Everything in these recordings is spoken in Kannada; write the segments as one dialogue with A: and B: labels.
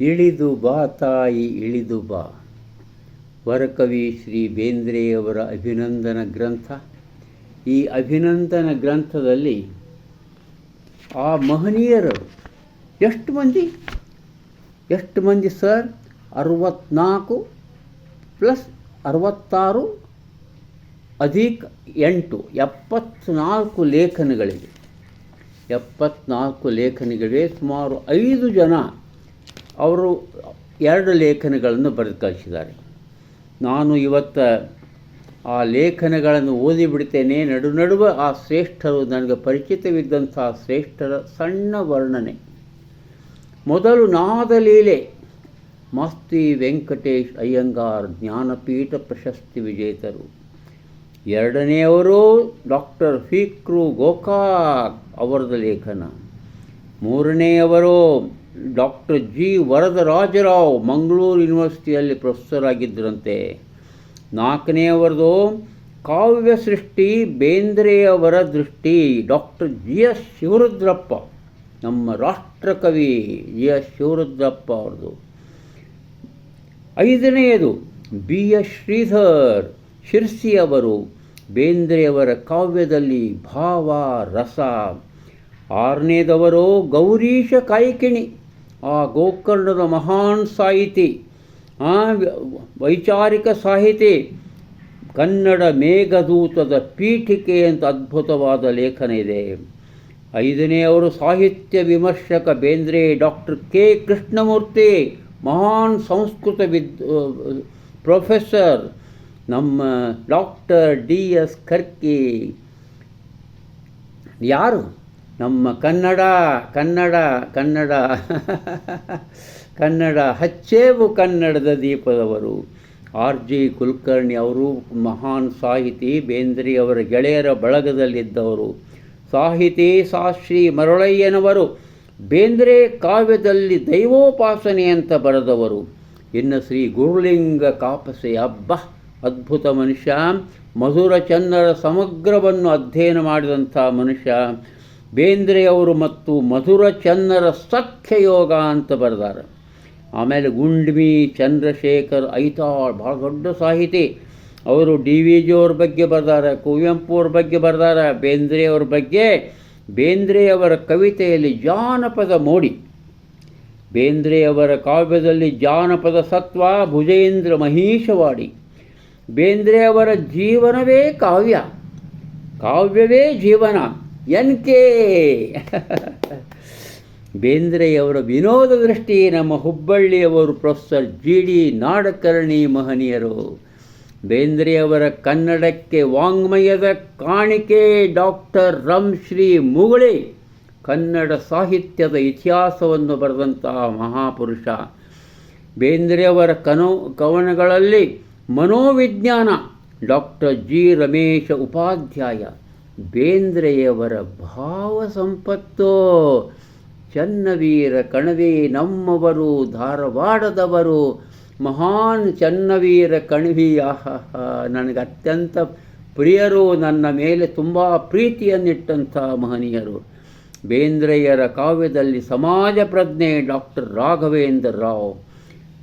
A: ಇಳಿದು ಬಾ ತಾಯಿ, ಇಳಿದು ಬಾ. ವರಕವಿ ಶ್ರೀ ಬೇಂದ್ರೆಯವರ ಅಭಿನಂದನ ಗ್ರಂಥ. ಈ ಅಭಿನಂದನ ಗ್ರಂಥದಲ್ಲಿ ಆ ಮಹನೀಯರು ಎಷ್ಟು ಮಂದಿ? ಎಷ್ಟು ಮಂದಿ ಸರ್? ಅರವತ್ನಾಲ್ಕು ಪ್ಲಸ್ ಅರವತ್ತಾರು ಅಧಿಕ ಎಂಟು, ಎಪ್ಪತ್ನಾಲ್ಕು ಲೇಖನಗಳಿವೆ ಎಪ್ಪತ್ನಾಲ್ಕು ಲೇಖನಗಳಿವೆ ಸುಮಾರು ಐದು ಜನ ಅವರು ಎರಡು ಲೇಖನಗಳನ್ನು ಬರೆದು ಕಳಿಸಿದ್ದಾರೆ. ನಾನು ಇವತ್ತು ಆ ಲೇಖನಗಳನ್ನು ಓದಿಬಿಡ್ತೇನೆ ನಡು ನಡುವೆ ಆ ಶ್ರೇಷ್ಠರು ನನಗೆ ಪರಿಚಿತವಿದ್ದಂಥ ಶ್ರೇಷ್ಠರ ಸಣ್ಣ ವರ್ಣನೆ. ಮೊದಲು ನಾದಲೀಲೆ, ಮಸ್ತಿ ವೆಂಕಟೇಶ್ ಅಯ್ಯಂಗಾರ್ ಜ್ಞಾನಪೀಠ ಪ್ರಶಸ್ತಿ ವಿಜೇತರು. ಎರಡನೆಯವರು ಡಾಕ್ಟರ್ ಫಿಕ್ರು ಗೋಕಾಕ್ ಅವರದ ಲೇಖನ. ಮೂರನೆಯವರು ಡಾಕ್ಟರ್ ಜಿ ವರದರಾಜರಾವ್ ಮಂಗಳೂರು ಯೂನಿವರ್ಸಿಟಿಯಲ್ಲಿ ಪ್ರೊಫೆಸರ್ ಆಗಿದ್ದರಂತೆ ನಾಲ್ಕನೆಯವರದು ಕಾವ್ಯ ಸೃಷ್ಟಿ ಬೇಂದ್ರೆಯವರ ದೃಷ್ಟಿ ಡಾಕ್ಟರ್ ಜಿ ಎಸ್ ಶಿವರುದ್ರಪ್ಪ, ನಮ್ಮ ರಾಷ್ಟ್ರಕವಿ ಜಿ ಎಸ್ ಶಿವರುದ್ರಪ್ಪ ಅವರದು ಐದನೆಯದು ಬಿ ಎಸ್ ಶ್ರೀಧರ್ ಶಿರ್ಸಿಯವರು ಬೇಂದ್ರೆಯವರ ಕಾವ್ಯದಲ್ಲಿ ಭಾವ, ರಸ. ಆರನೇದವರೋ ಗೌರೀಶ ಕಾಯ್ಕಿಣಿ. ಆ ಗೋಕರ್ಣದ ಮಹಾನ್ ಸಾಹಿತಿ, ಆ ವೈಚಾರಿಕ ಸಾಹಿತಿ, ಕನ್ನಡ ಮೇಘದೂತದ ಪೀಠಿಕೆ ಅಂತ ಅದ್ಭುತವಾದ ಲೇಖನ ಇದೆ. ಐದನೇ ಅವರು ಸಾಹಿತ್ಯ ವಿಮರ್ಶಕ ಬೇಂದ್ರೆ ಡಾಕ್ಟರ್ ಕೆ ಕೃಷ್ಣಮೂರ್ತಿ, ಮಹಾನ್ ಸಂಸ್ಕೃತ ವಿದ್ ಪ್ರೊಫೆಸರ್ ನಮ್ಮ ಡಾಕ್ಟರ್ ಡಿ ಎಸ್ ಖರ್ಕಿ ಯಾರು? ನಮ್ಮ ಕನ್ನಡ ಕನ್ನಡ ಕನ್ನಡ ಕನ್ನಡ ಹಚ್ಚೇವು ಕನ್ನಡದ ದೀಪದವರು. ಆರ್ ಜಿ ಕುಲಕರ್ಣಿ ಅವರು, ಮಹಾನ್ ಸಾಹಿತಿ ಬೇಂದ್ರಿ ಅವರ ಗೆಳೆಯರ ಬಳಗದಲ್ಲಿದ್ದವರು. ಸಾಹಿತಿ ಸಾಶ್ರೀ ಮರಳಯ್ಯನವರು, ಬೇಂದ್ರೆ ಕಾವ್ಯದಲ್ಲಿ ದೈವೋಪಾಸನೆ ಅಂತ ಬರೆದವರು. ಇನ್ನು ಶ್ರೀ ಗುರುಲಿಂಗ ಕಾಪಸೆ ಅಬ್ಬ. ಅದ್ಭುತ ಮನುಷ್ಯ, ಮಧುರ ಚನ್ನರ ಸಮಗ್ರವನ್ನು ಅಧ್ಯಯನ ಮಾಡಿದಂಥ ಮನುಷ್ಯ, ಬೇಂದ್ರೆಯವರು ಮತ್ತು ಮಧುರ ಚನ್ನರ ಸಖ್ಯ ಯೋಗ ಅಂತ ಬರೆದಾರೆ. ಆಮೇಲೆ ಗುಂಡ್ಮಿ, ಚಂದ್ರಶೇಖರ್, ಐತಾಳ್, ಭಾಳ ದೊಡ್ಡ ಸಾಹಿತಿ. ಅವರು ಡಿ ವಿ ಜಿಯವ್ರ ಬಗ್ಗೆ ಬರೆದಾರೆ, ಕುವೆಂಪು ಅವ್ರ ಬಗ್ಗೆ ಬರೆದಾರೆ, ಬೇಂದ್ರೆಯವ್ರ ಬಗ್ಗೆ. ಬೇಂದ್ರೆಯವರ ಕವಿತೆಯಲ್ಲಿ ಜಾನಪದ ಮೋಡಿ. ಬೇಂದ್ರೆಯವರ ಕಾವ್ಯದಲ್ಲಿ ಜಾನಪದ ಸತ್ವ, ಭುಜೇಂದ್ರ ಮಹೀಶವಾಡಿ. ಬೇಂದ್ರೆಯವರ ಜೀವನವೇ ಕಾವ್ಯ. ಕಾವ್ಯವೇ ಜೀವನ. N K. ಬೇಂದ್ರೆಯವರ ವಿನೋದ ದೃಷ್ಟಿ ನಮ್ಮ ಹುಬ್ಬಳ್ಳಿಯವರು ಪ್ರೊಫೆಸರ್ ಜಿ ಡಿ ನಾಡಕರ್ಣಿ ಮಹನೀಯರು. ಬೇಂದ್ರೆಯವರ ಕನ್ನಡಕ್ಕೆ ವಾಂಗ್ಮಯದ ಕಾಣಿಕೆ ಡಾಕ್ಟರ್ ರಂಶ್ರೀ ಮುಗುಳಿ. ಕನ್ನಡ ಸಾಹಿತ್ಯದ ಇತಿಹಾಸವನ್ನು ಬರೆದಂತಹ ಮಹಾಪುರುಷ. ಬೇಂದ್ರೆಯವರ ಕನೋ, ಕವನಗಳಲ್ಲಿ ಮನೋವಿಜ್ಞಾನ. Doctor G. ರಮೇಶ ಉಪಾಧ್ಯಾಯ, ಬೇಂದ್ರೆಯವರ ಭಾವ ಸಂಪತ್ತು. ಚನ್ನವೀರ ಕಣವಿ ನಮ್ಮವರು, ಧಾರವಾಡದವರು. ಮಹಾನ್ ಚನ್ನವೀರ ಕಣವಿ ಆಹಾ ನನಗೆ ಅತ್ಯಂತ ಪ್ರಿಯರು, ನನ್ನ ಮೇಲೆ ತುಂಬ ಪ್ರೀತಿಯನ್ನಿಟ್ಟಂಥ ಮಹನೀಯರು. ಬೇಂದ್ರೆಯರ ಕಾವ್ಯದಲ್ಲಿ ಸಮಾಜ ಪ್ರಜ್ಞೆ ಡಾಕ್ಟರ್ ರಾಘವೇಂದ್ರ ರಾವ್.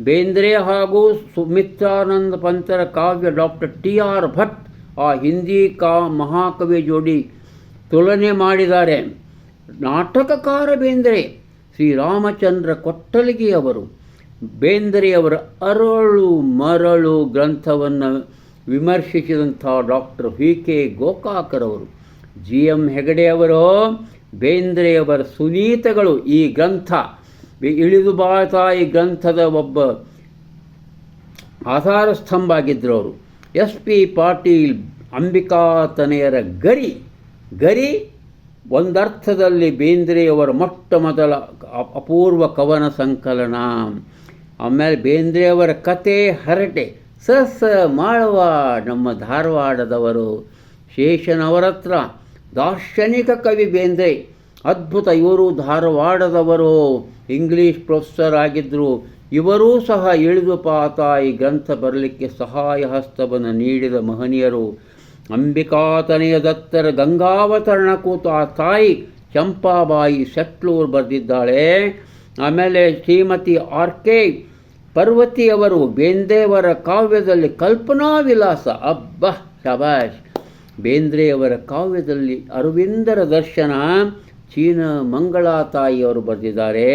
A: ಬೇಂದ್ರೆ ಹಾಗೂ ಸುಮಿತ್ರಾನಂದ ಪಂತರ ಕಾವ್ಯ ಡಾಕ್ಟರ್ ಟಿ ಆರ್ ಭಟ್ ಆ ಹಿಂದಿ ಕಾ ಮಹಾಕವಿ ಜೋಡಿ ತುಲನೆ ಮಾಡಿದ್ದಾರೆ. ನಾಟಕಕಾರ ಬೇಂದ್ರೆ ಶ್ರೀರಾಮಚಂದ್ರ ಕೊಟ್ಟಲಿಗೆಯವರು ಬೇಂದ್ರೆಯವರ ಅರಳು ಮರಳು ಗ್ರಂಥವನ್ನು ವಿಮರ್ಶಿಸಿದಂಥ ಡಾಕ್ಟರ್ ವಿ ಕೆ ಗೋಕಾಕರವರು ಜಿ ಎಂ ಹೆಗಡೆಯವರು ಬೇಂದ್ರೆಯವರ ಸುನೀತಗಳು ಈ ಗ್ರಂಥ ಇಳಿದು ಬಾತಾಯಿ ಗ್ರಂಥದ ಒಬ್ಬ ಆಧಾರ ಸ್ತಂಭ ಆಗಿದ್ದರು ಅವರು ಎಸ್ ಪಿ ಪಾಟೀಲ್ ಅಂಬಿಕಾತನೆಯರ ಗರಿ ಗರಿ ಒಂದರ್ಥದಲ್ಲಿ ಬೇಂದ್ರೆಯವರ ಮೊಟ್ಟ ಮೊದಲ ಅಪೂರ್ವ ಕವನ ಸಂಕಲನ. ಆಮೇಲೆ ಬೇಂದ್ರೆಯವರ ಕತೆ ಹರಟೆ ಸ ಸ ಮಾಳವ ನಮ್ಮ ಧಾರವಾಡದವರು. ಶೇಷನವರತ್ರ ದಾರ್ಶನಿಕ ಕವಿ ಬೇಂದ್ರೆ ಅದ್ಭುತ, ಇವರು ಧಾರವಾಡದವರು. ಇಂಗ್ಲೀಷ್ ಪ್ರೊಫೆಸರ್ ಆಗಿದ್ದರು ಇವರೂ ಸಹ ಇಳಿದು ಈ ಗ್ರಂಥ ಬರಲಿಕ್ಕೆ ಸಹಾಯ ಹಸ್ತವನ್ನು ನೀಡಿದ ಮಹನೀಯರು. ಅಂಬಿಕಾತನೆಯ ದತ್ತರ ಗಂಗಾವತರಣ ಕೂತು ಆ ತಾಯಿ ಚಂಪಾಬಾಯಿ ಶೆಟ್ಲೂರು ಬರೆದಿದ್ದಾಳೆ. ಆಮೇಲೆ ಶ್ರೀಮತಿ ಆರ್ ಕೆ ಪರ್ವತಿಯವರು ಬೇಂದ್ರೆಯವರ ಕಾವ್ಯದಲ್ಲಿ ಕಲ್ಪನಾ ವಿಲಾಸ. ಅಬ್ಬ, ಶಬಾಷ್. ಬೇಂದ್ರೆಯವರ ಕಾವ್ಯದಲ್ಲಿ ಅರವಿಂದರ ದರ್ಶನ. ಚೀನ ಮಂಗಳಾತಾಯಿಯವರು ಬರೆದಿದ್ದಾರೆ.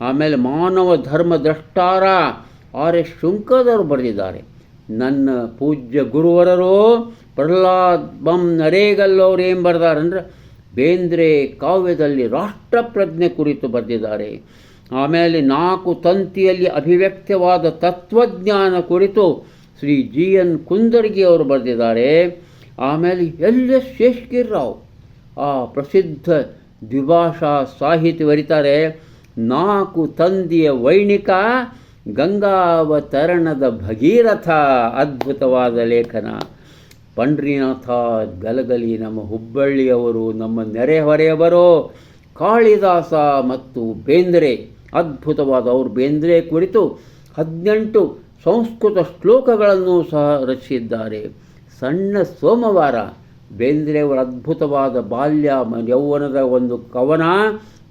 A: ಆಮೇಲೆ ಮಾನವ ಧರ್ಮ ದ್ರಷ್ಟಾರ ಆರ್ ಎಸ್ ಶುಂಕದವರು ಬರೆದಿದ್ದಾರೆ. ನನ್ನ ಪೂಜ್ಯ ಗುರುವರರು ಪ್ರಹ್ಲಾದ್ ಬಂ ನರೇಗಲ್ ಅವರು ಏನು ಅಂದರೆ, ಬೇಂದ್ರೆ ಕಾವ್ಯದಲ್ಲಿ ರಾಷ್ಟ್ರಪ್ರಜ್ಞೆ ಕುರಿತು ಬರೆದಿದ್ದಾರೆ. ಆಮೇಲೆ ನಾಲ್ಕು ತಂತಿಯಲ್ಲಿ ಅಭಿವ್ಯಕ್ತವಾದ ತತ್ವಜ್ಞಾನ ಕುರಿತು ಶ್ರೀ ಜಿ ಎನ್ ಕುಂದರ್ಗಿ ಅವರು ಬರೆದಿದ್ದಾರೆ. ಆಮೇಲೆ ಎಲ್ ಎಸ್ ಶೇಷ್ಗಿರ್ರಾವ್, ಆ ಪ್ರಸಿದ್ಧ ದ್ವಿಭಾಷಾ ಸಾಹಿತಿ ಬರೀತಾರೆ ನಾಲ್ಕು ತಂದಿಯ ವೈಣಿಕ ಗಂಗಾವತರಣದ ಭಗೀರಥ ಅದ್ಭುತವಾದ ಲೇಖನ. ಪಂಡ್ರಿನಾಥ ಗಲಗಲಿ ನಮ್ಮ ಹುಬ್ಬಳ್ಳಿಯವರು ನಮ್ಮ ನೆರೆಹೊರೆಯವರು ಕಾಳಿದಾಸ ಮತ್ತು ಬೇಂದ್ರೆ, ಅದ್ಭುತವಾದ ಅವರು ಬೇಂದ್ರೆ ಕುರಿತು ಹದಿನೆಂಟು ಸಂಸ್ಕೃತ ಶ್ಲೋಕಗಳನ್ನು ಸಹ ರಚಿಸಿದ್ದಾರೆ. ಸಣ್ಣ ಸೋಮವಾರ ಬೇಂದ್ರೆಯವರ ಅದ್ಭುತವಾದ ಬಾಲ್ಯ ಯೌವನದ ಒಂದು ಕವನ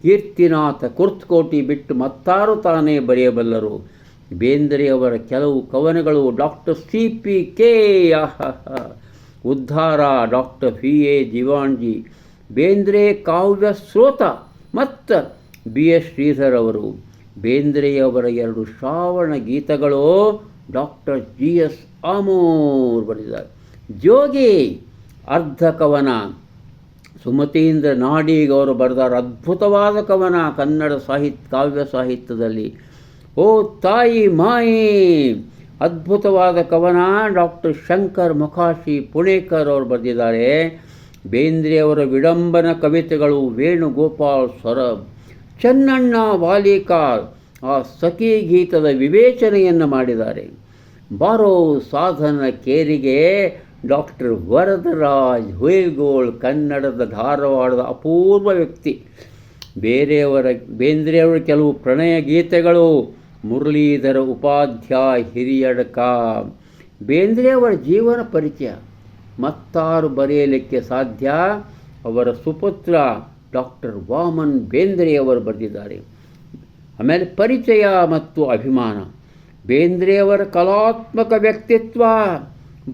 A: ಕೀರ್ತಿನಾಥ ಕುರ್ತ್ಕೋಟಿ ಬಿಟ್ಟು ಮತ್ತಾರು ತಾನೇ ಬರೆಯಬಲ್ಲರು. ಬೇಂದ್ರೆಯವರ ಕೆಲವು ಕವನಗಳು ಡಾಕ್ಟರ್ ಸಿ ಪಿ ಕೆ ಉದ್ಧಾರ doctor P A Diwanji, Bendre Kavya Srota ಮತ್ತು ಬಿ. ಎಸ್. ಶ್ರೀಧರ್ ಅವರು. ಬೇಂದ್ರೆಯವರ ಎರಡು ಶ್ರಾವಣ ಗೀತಗಳು ಡಾಕ್ಟರ್ ಜಿ. ಎಸ್. ಆಮೂರ್ ಬರೆದಿದ್ದಾರೆ. ಜೋಗಿ ಅರ್ಧ ಕವನ ಸುಮತೀಂದ್ರ ನಾಡಿಗ್ ಅವರು ಬರೆದಾರ ಅದ್ಭುತವಾದ ಕವನ ಕನ್ನಡ ಸಾಹಿತ್ಯ ಕಾವ್ಯ ಸಾಹಿತ್ಯದಲ್ಲಿ. ಓ ತಾಯಿ, ಮಾಯಿ! ಅದ್ಭುತವಾದ ಕವನ ಡಾಕ್ಟರ್ ಶಂಕರ್ ಮುಖಾಶಿ ಪುಣೇಕರ್ ಅವರು ಬರೆದಿದ್ದಾರೆ. ಬೇಂದ್ರೆಯವರ ವಿಡಂಬನ ಕವಿತೆಗಳು ವೇಣುಗೋಪಾಲ್ ಸ್ವರ ಚನ್ನಣ್ಣ ವಾಲಿಕಾರ್ ಆ ಸಖಿ ಗೀತದ ವಿವೇಚನೆಯನ್ನು ಮಾಡಿದ್ದಾರೆ. ಬಾರೋ ಸಾಧನ ಕೇರಿಗೆ ಡಾಕ್ಟರ್ ವರದರಾಜ್ ಹುಯಿಗೋಳ್ ಕನ್ನಡದ ಧಾರವಾಡದ ಅಪೂರ್ವ ವ್ಯಕ್ತಿ. ಬೇರೆಯವರ, ಬೇಂದ್ರೆಯವರ ಕೆಲವು ಪ್ರಣಯ ಗೀತೆಗಳು. ಮುರಳೀಧರ ಉಪಾಧ್ಯಾಯ ಹಿರಿಯಡಕ ಬೇಂದ್ರೆಯವರ ಜೀವನ ಪರಿಚಯ. ಮತ್ತಾರು ಬರೆಯಲಿಕ್ಕೆ ಸಾಧ್ಯ? ಅವರ ಸುಪುತ್ರ ಡಾಕ್ಟರ್ ವಾಮನ್ ಬೇಂದ್ರೆಯವರು ಬರೆದಿದ್ದಾರೆ. ಆಮೇಲೆ ಪರಿಚಯ ಮತ್ತು ಅಭಿಮಾನ. ಬೇಂದ್ರೆಯವರ ಕಲಾತ್ಮಕ ವ್ಯಕ್ತಿತ್ವ.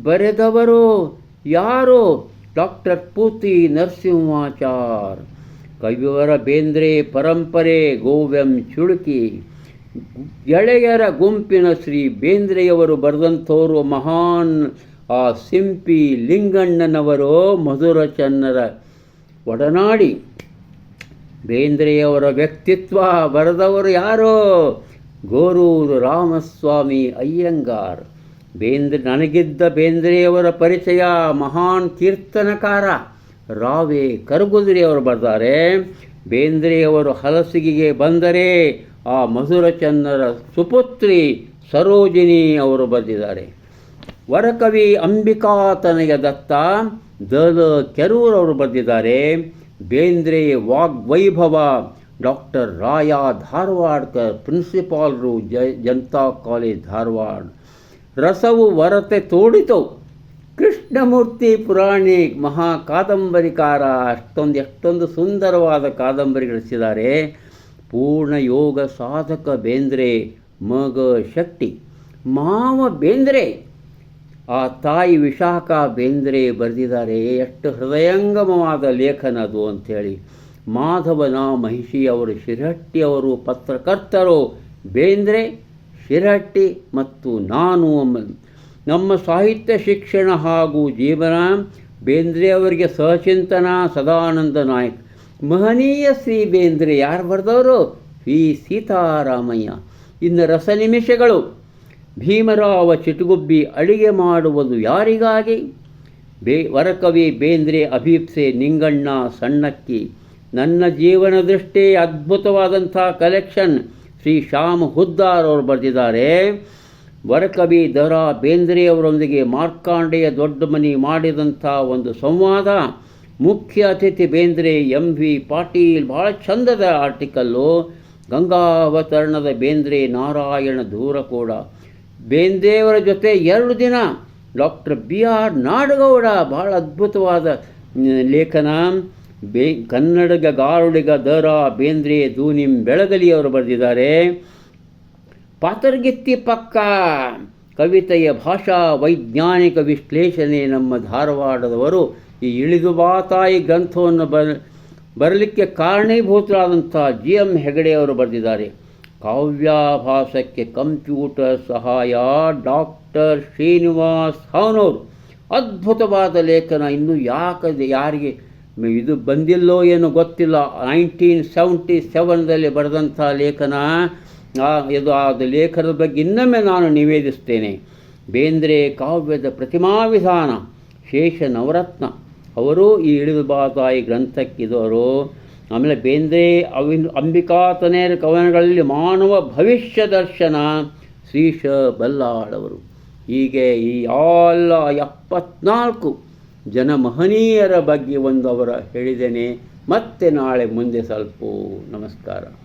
A: ಬರೆದವರು ಯಾರು? ಡಾಕ್ಟರ್ ಪೂತಿ ನರಸಿಂಹಾಚಾರ್. ಕವಿಯವರ ಬೇಂದ್ರೆ ಪರಂಪರೆ ಗೋವ್ಯಂ ಚುಳುಕಿ. ಎಳೆಯರ ಗುಂಪಿನ ಶ್ರೀ ಬೇಂದ್ರೆಯವರು ಬರೆದಂಥವರು ಮಹಾನ್, ಆ ಸಿಂಪಿ ಲಿಂಗಣ್ಣನವರು ಮಧುರ ಚನ್ನರ ಒಡನಾಡಿ. ಬೇಂದ್ರೆಯವರ ವ್ಯಕ್ತಿತ್ವ ಬರೆದವರು ಯಾರೋ? ಗೋರೂರು ರಾಮಸ್ವಾಮಿ ಅಯ್ಯಂಗಾರ್. ಬೇಂದ್ರೆ ನನಗಿದ್ದ ಬೇಂದ್ರೆಯವರ ಪರಿಚಯ ಮಹಾನ್ ಕೀರ್ತನಕಾರ ರಾವೆ ಕರುಗುದುರಿಯವರು ಬರ್ತಾರೆ. ಬೇಂದ್ರೆಯವರು ಹಲಸಿಗೆಗೆ ಬಂದರೆ ಆ ಮಧುರಚಂದ್ರ ಸುಪುತ್ರಿ ಸರೋಜಿನಿ ಅವರು ಬರೆದಿದ್ದಾರೆ. ವರಕವಿ ಅಂಬಿಕಾ ತನಗೆ ದತ್ತ ದ ಕೆರೂರವರು ಬರೆದಿದ್ದಾರೆ. ಬೇಂದ್ರೆ ವಾಗ್ವೈಭವ ಡಾಕ್ಟರ್ ರಾಯ ಧಾರವಾಡ್ಕರ್ ಪ್ರಿನ್ಸಿಪಾಲ್ರು ಜ ಜನತಾ ಕಾಲೇಜ್ ಧಾರವಾಡ. ರಸವು ವರತೆ ತೋಡಿತವು ಕೃಷ್ಣಮೂರ್ತಿ ಪುರಾಣಿ ಮಹಾ ಕಾದಂಬರಿಕಾರ ಅಷ್ಟೊಂದು ಎಷ್ಟೊಂದು ಸುಂದರವಾದ ಕಾದಂಬರಿ ಗಳಿಸಿದ್ದಾರೆ ಪೂರ್ಣ ಯೋಗ ಸಾಧಕ ಬೇಂದ್ರೆ ಮಗ ಶಕ್ತಿ ಮಾವ ಬೇಂದ್ರೆ, ಆ ತಾಯಿ ವಿಶಾಖ ಬೇಂದ್ರೆ ಬರೆದಿದ್ದಾರೆ. ಎಷ್ಟು ಹೃದಯಂಗಮವಾದ ಲೇಖನ ಅದು ಅಂಥೇಳಿ. ಮಾಧವನ ಮಹಿಷಿ ಅವರು ಶಿರಹಟ್ಟಿ ಅವರು, ಪತ್ರಕರ್ತರು ಬೇಂದ್ರೆ ಶಿರಹಟ್ಟಿ ಮತ್ತು ನಾನು ನಮ್ಮ ಸಾಹಿತ್ಯ ಶಿಕ್ಷಣ ಹಾಗೂ ಜೀವನ ಬೇಂದ್ರೆ ಅವರಿಗೆ ಸಹಚಿಂತನ ಸದಾನಂದ ನಾಯಕ್. ಮಹನೀಯ ಶ್ರೀ ಬೇಂದ್ರೆ ಯಾರು ಬರೆದವರು? ವಿ. ಸೀತಾರಾಮಯ್ಯ. ಇನ್ನು ರಸನಿಮಿಷಗಳು. ಭೀಮರಾವ ಚಿಟುಗುಬ್ಬಿ ಅಡಿಗೆ ಮಾಡುವುದು ಯಾರಿಗಾಗಿ? ಬೇ ವರಕವಿ ಬೇಂದ್ರೆ ಅಭೀಪ್ಸೆ ನಿಂಗಣ್ಣ ಸಣ್ಣಕ್ಕಿ. ನನ್ನ ಜೀವನ ದೃಷ್ಟಿ ಅದ್ಭುತವಾದಂಥ ಕಲೆಕ್ಷನ್ ಶ್ರೀ ಶ್ಯಾಮ್ ಹುದ್ದಾರ್ ಅವರು ಬರೆದಿದ್ದಾರೆ, ವರಕವಿ ದರಾ ಬೇಂದ್ರೆಯವರೊಂದಿಗೆ ಮಾರ್ಕಾಂಡೆಯ ದೊಡ್ಡ ಮನಿ ಮಾಡಿದಂಥ ಒಂದು ಸಂವಾದ, ಮುಖ್ಯ ಅತಿಥಿ ಬೇಂದ್ರೆ ಎಂ ವಿ ಪಾಟೀಲ್ ಭಾಳ ಚಂದದ ಆರ್ಟಿಕಲ್ಲು ಗಂಗಾವತರಣದ ಬೇಂದ್ರೆ ನಾರಾಯಣ ದೂರ ಕೂಡ ಬೇಂದ್ರೆಯವರ ಜೊತೆ ಎರಡು ದಿನ ಡಾಕ್ಟರ್ ಬಿ ಆರ್ ನಾಡಗೌಡ ಭಾಳ ಅದ್ಭುತವಾದ ಲೇಖನ. ಬೇ ಕನ್ನಡಗ ಗಾರುಡಿಗ ದರ ಬೇಂದ್ರೆ ದೂನಿಂ ಬೆಳಗಲಿಯವರು ಬರೆದಿದ್ದಾರೆ. ಪಾತರ್ಗಿತ್ತಿ ಪಕ್ಕ ಕವಿತೆಯ ಭಾಷಾ ವೈಜ್ಞಾನಿಕ ವಿಶ್ಲೇಷಣೆ ನಮ್ಮ ಧಾರವಾಡದವರು. ಈ ಇಳಿದು ಬಾತಾಯಿ ಗ್ರಂಥವನ್ನು ಬರ, ಬರಲಿಕ್ಕೆ ಕಾರಣೀಭೂತರಾದಂಥ ಜಿ ಎಂ ಹೆಗಡೆಯವರು ಬರೆದಿದ್ದಾರೆ. ಕಾವ್ಯಾಭಾಸಕ್ಕೆ ಕಂಪ್ಯೂಟರ್ ಸಹಾಯ, ಡಾಕ್ಟರ್ ಶ್ರೀನಿವಾಸ್ ಹಾನೋರು. ಅದ್ಭುತವಾದ ಲೇಖನ. ಇನ್ನು ಯಾಕದೆ, ಯಾರಿಗೆ ಇದು ಬಂದಿಲ್ಲೋ ಏನೋ ಗೊತ್ತಿಲ್ಲ. ನೈನ್ಟೀನ್ ಸೆವೆಂಟಿ ಸೆವೆನ್ದಲ್ಲಿ ಬರೆದಂಥ ಲೇಖನ ಇದು ಅದು ಲೇಖನದ ಬಗ್ಗೆ ಇನ್ನೊಮ್ಮೆ ನಾನು ನಿವೇದಿಸ್ತೇನೆ. ಬೇಂದ್ರೆ ಕಾವ್ಯದ ಪ್ರತಿಮಾ ವಿಧಾನ ಶೇಷ ನವರತ್ನ. ಅವರು ಈ ಇಳಿದು ಬಾತಾಯಿ ಗ್ರಂಥಕ್ಕಿದವರು. ಆಮೇಲೆ ಬೇಂದ್ರೆ ಅವಿನ ಅಂಬಿಕಾತನೇರ ಕವನಗಳಲ್ಲಿ ಮಾನವ ಭವಿಷ್ಯ ದರ್ಶನ ಶ್ರೀಶ ಬಲ್ಲಾಳವರು ಹೀಗೆ ಈ ಎಲ್ಲ ಎಪ್ಪತ್ನಾಲ್ಕು ಜನ ಮಹನೀಯರ ಬಗ್ಗೆ ಒಂದು ಅವರ ಹೇಳಿದ್ದೇನೆ. ಮತ್ತೆ ನಾಳೆ ಮುಂದೆ ಸ್ವಲ್ಪ ನಮಸ್ಕಾರ.